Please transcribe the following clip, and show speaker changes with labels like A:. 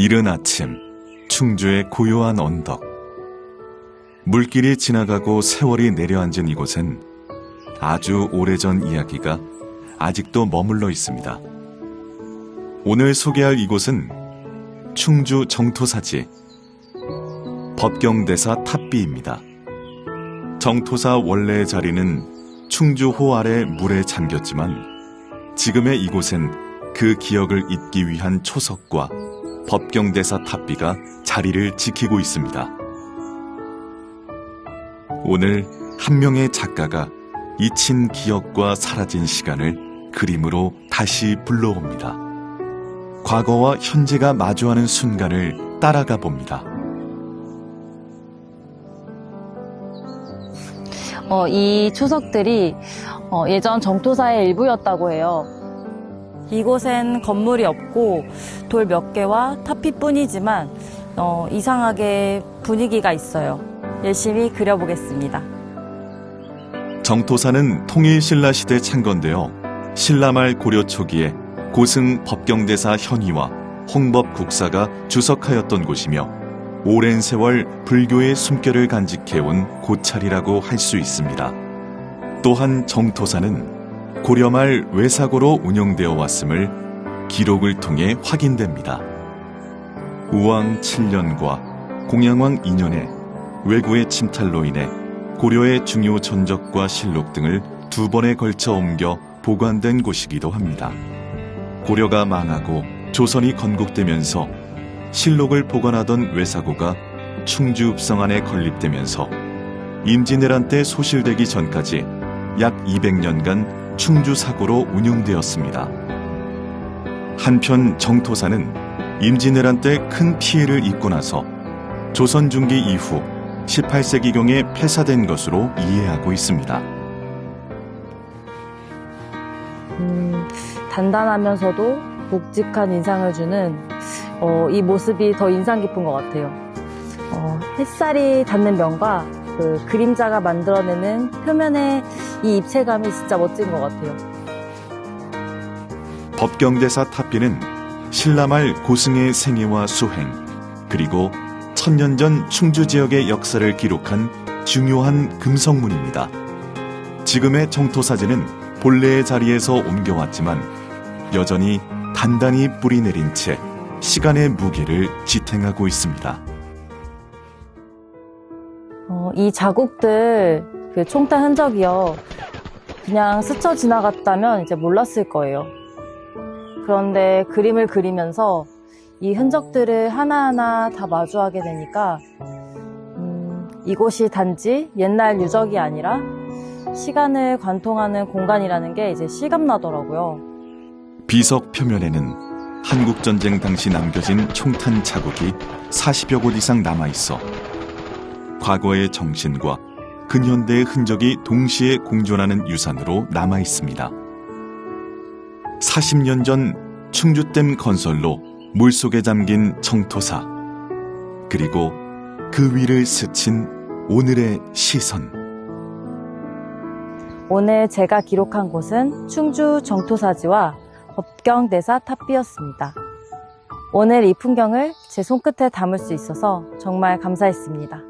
A: 이른 아침 충주의 고요한 언덕 물길이 지나가고 세월이 내려앉은 이곳엔 아주 오래전 이야기가 아직도 머물러 있습니다. 오늘 소개할 이곳은 충주 정토사지 법경대사 탑비입니다. 정토사 원래의 자리는 충주호 아래 물에 잠겼지만 지금의 이곳엔 그 기억을 잊기 위한 초석과 법경대사 탑비가 자리를 지키고 있습니다. 오늘 한 명의 작가가 잊힌 기억과 사라진 시간을 그림으로 다시 불러옵니다. 과거와 현재가 마주하는 순간을 따라가 봅니다.
B: 어, 이 초석들이 어, 예전 정토사의 일부였다고 해요. 이곳엔 건물이 없고 돌 몇 개와 타피뿐이지만 어, 이상하게 분위기가 있어요. 열심히 그려보겠습니다.
A: 정토사는 통일 신라 시대 창건되어 신라말 고려 초기에 고승 법경대사 현희와 홍법 국사가 주석하였던 곳이며 오랜 세월 불교의 숨결을 간직해온 고찰이라고 할 수 있습니다. 또한 정토사는 고려말 외사고로 운영되어 왔음을 기록을 통해 확인됩니다. 우왕 7년과 공양왕 2년에 외구의 침탈로 인해 고려의 중요 전적과 실록 등을 두 번에 걸쳐 옮겨 보관된 곳이기도 합니다. 고려가 망하고 조선이 건국되면서 실록을 보관하던 외사고가 충주 읍성안에 건립되면서 임진왜란 때 소실되기 전까지 약 200년간 충주 사고로 운영되었습니다. 한편 정토사는 임진왜란 때 큰 피해를 입고 나서 조선 중기 이후 18세기경에 폐사된 것으로 이해하고 있습니다.
B: 음, 단단하면서도 묵직한 인상을 주는 어, 이 모습이 더 인상 깊은 것 같아요. 어, 햇살이 닿는 면과 그 그림자가 만들어내는 표면의 이 입체감이 진짜 멋진 것 같아요.
A: 법경대사 탑비는 신라말 고승의 생애와 수행, 그리고 천년 전 충주 지역의 역사를 기록한 중요한 금성문입니다. 지금의 정토사진은 본래의 자리에서 옮겨왔지만 여전히 단단히 뿌리 내린 채 시간의 무게를 지탱하고 있습니다.
B: 어, 이 자국들 그 총탄 흔적이요. 그냥 스쳐 지나갔다면 이제 몰랐을 거예요. 그런데 그림을 그리면서 이 흔적들을 하나하나 다 마주하게 되니까 음, 이곳이 단지 옛날 유적이 아니라 시간을 관통하는 공간이라는 게 이제 실감나더라고요.
A: 비석 표면에는 한국전쟁 당시 남겨진 총탄 자국이 40여 곳 이상 남아 있어 과거의 정신과 근현대의 흔적이 동시에 공존하는 유산으로 남아 있습니다. 40년 전 충주댐 건설로 물속에 잠긴 정토사 그리고 그 위를 스친 오늘의 시선
B: 오늘 제가 기록한 곳은 충주 정토사지와 법경대사 탑비였습니다. 오늘 이 풍경을 제 손끝에 담을 수 있어서 정말 감사했습니다.